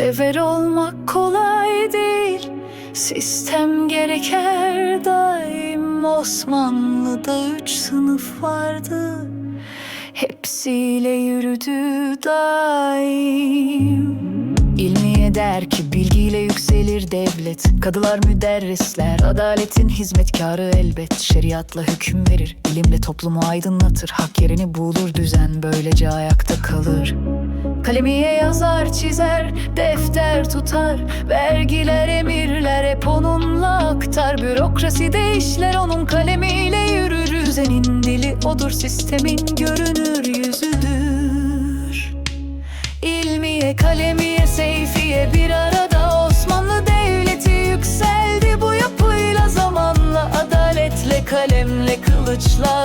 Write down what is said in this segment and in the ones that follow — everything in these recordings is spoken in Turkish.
Dever olmak kolay değil. Sistem gereker daim. Osmanlı'da üç sınıf vardı. Hepsiyle yürüdü daim. İlmiye der ki bilgiyle yükselir devlet. Kadılar müderrisler adaletin hizmetkarı elbet. Şeriatla hüküm verir ilimle toplumu aydınlatır. Hak yerini bulur düzen böylece ayakta kalır. Kalemiye yazar çizer defter tutar. Vergiler emirler hep onunla aktar. Bürokrasi de işler onun kalemiyle yürür. Düzenin dili odur sistemin görünür yüzüdür. İlmiye, kalemiye,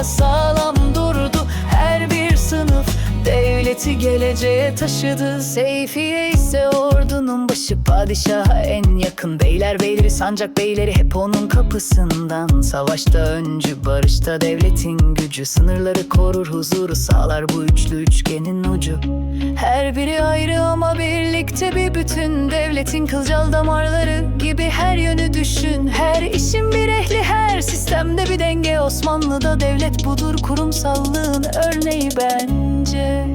sağlam durdu. Her bir sınıf devleti geleceğe taşıdı. Seyfiye ise ordunun başı padişaha en yakın. Beyler beyleri sancak beyleri hep onun kapısından. Savaşta öncü barışta devletin gücü. Sınırları korur huzuru sağlar bu üçlü üçgenin ucu. Her biri ayrı ama birlikte bir bütün. Devletin kılcal damarları gibi her yönü düşün. Her işin bir ehli sistemde bir denge Osmanlı'da devlet budur kurumsallığın örneği bence.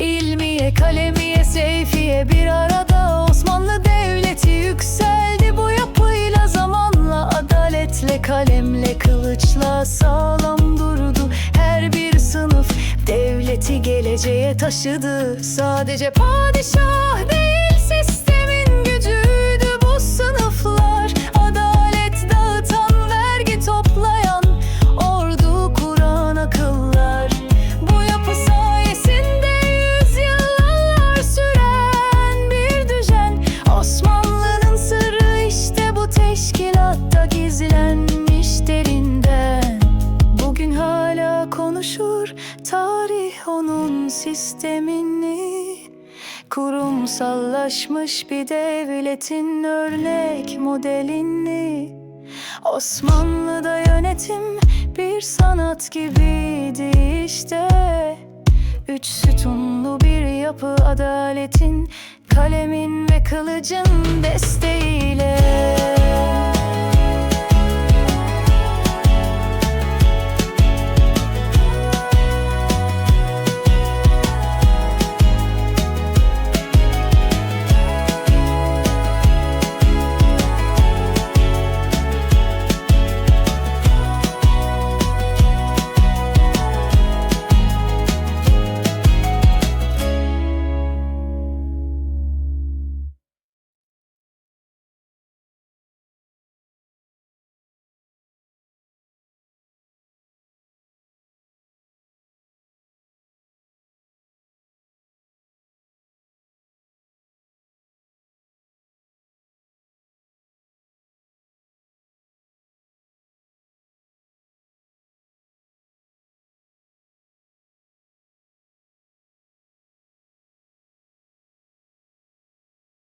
İlmiye, kalemiye, seyfiye bir arada Osmanlı devleti yükseldi bu yapıyla zamanla Adaletle, kalemle, kılıçla sağlam durdu. Her bir sınıf devleti geleceğe taşıdı. Sadece padişah değil sistemin tarih onun sistemini. Kurumsallaşmış bir devletin örnek modelini. Osmanlı'da yönetim bir sanat gibiydi işte. Üç sütunlu bir yapı adaletin Kalemin ve kılıcın desteğiyle